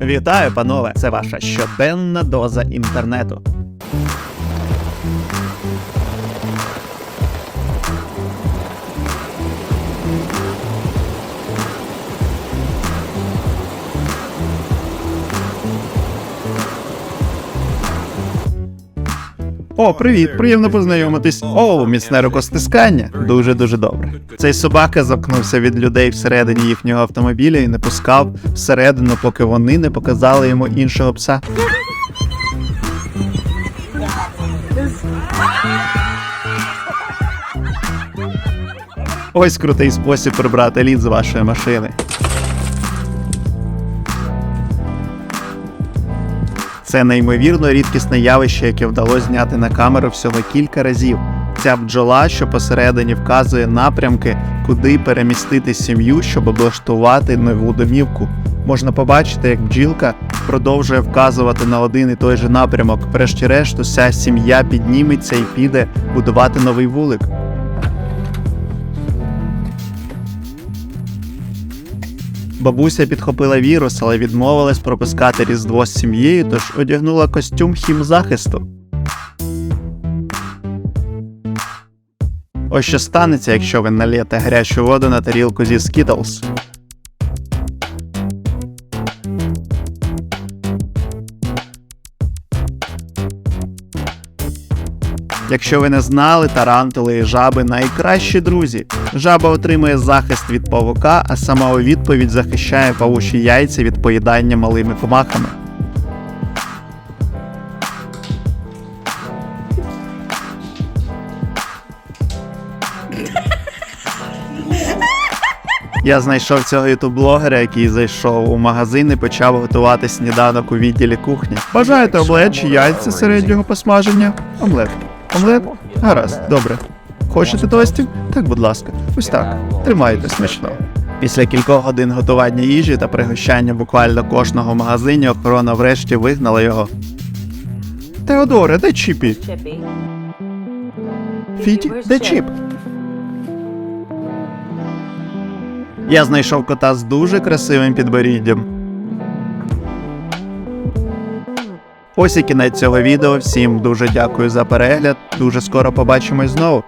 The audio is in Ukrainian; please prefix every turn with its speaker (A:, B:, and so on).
A: Вітаю, панове! Це ваша щоденна доза інтернету. О, привіт! Приємно познайомитись. О, міцне рукостискання. Дуже дуже добре. Цей собака замкнувся від людей всередині їхнього автомобіля і не пускав всередину, поки вони не показали йому іншого пса. Ось крутий спосіб прибрати лід з вашої машини. Це неймовірно рідкісне явище, яке вдалося зняти на камеру всього кілька разів. Ця бджола, що посередині вказує напрямки, куди перемістити сім'ю, щоб облаштувати нову домівку. Можна побачити, як бджілка продовжує вказувати на один і той же напрямок. Врешті-решт, уся сім'я підніметься і піде будувати новий вулик. Бабуся підхопила вірус, але відмовилась пропускати різдво з сім'єю, тож одягнула костюм хімзахисту. Ось що станеться, якщо ви налієте гарячу воду на тарілку зі Skittles. Якщо ви не знали, тарантули і жаби найкращі друзі. Жаба отримує захист від павука, а сама у відповідь захищає павучі яйця від поїдання малими комахами. Я знайшов цього ютуб-блогера, який зайшов у магазин і почав готувати сніданок у відділі кухні. Бажаєте омлет чи яйця середнього посмаження? Омлет. Омлет? Гаразд, добре. Хочете тостів? Так, будь ласка. Ось так. Тримайте смачно. Після кількох годин готування їжі та пригощання буквально кожного в магазині охорона врешті вигнала його. Теодоре, де Чіпі? Фіті, де Чіп? Я знайшов кота з дуже красивим підборіддям. Ось і кінець цього відео. Всім дуже дякую за перегляд. Дуже скоро побачимось знову.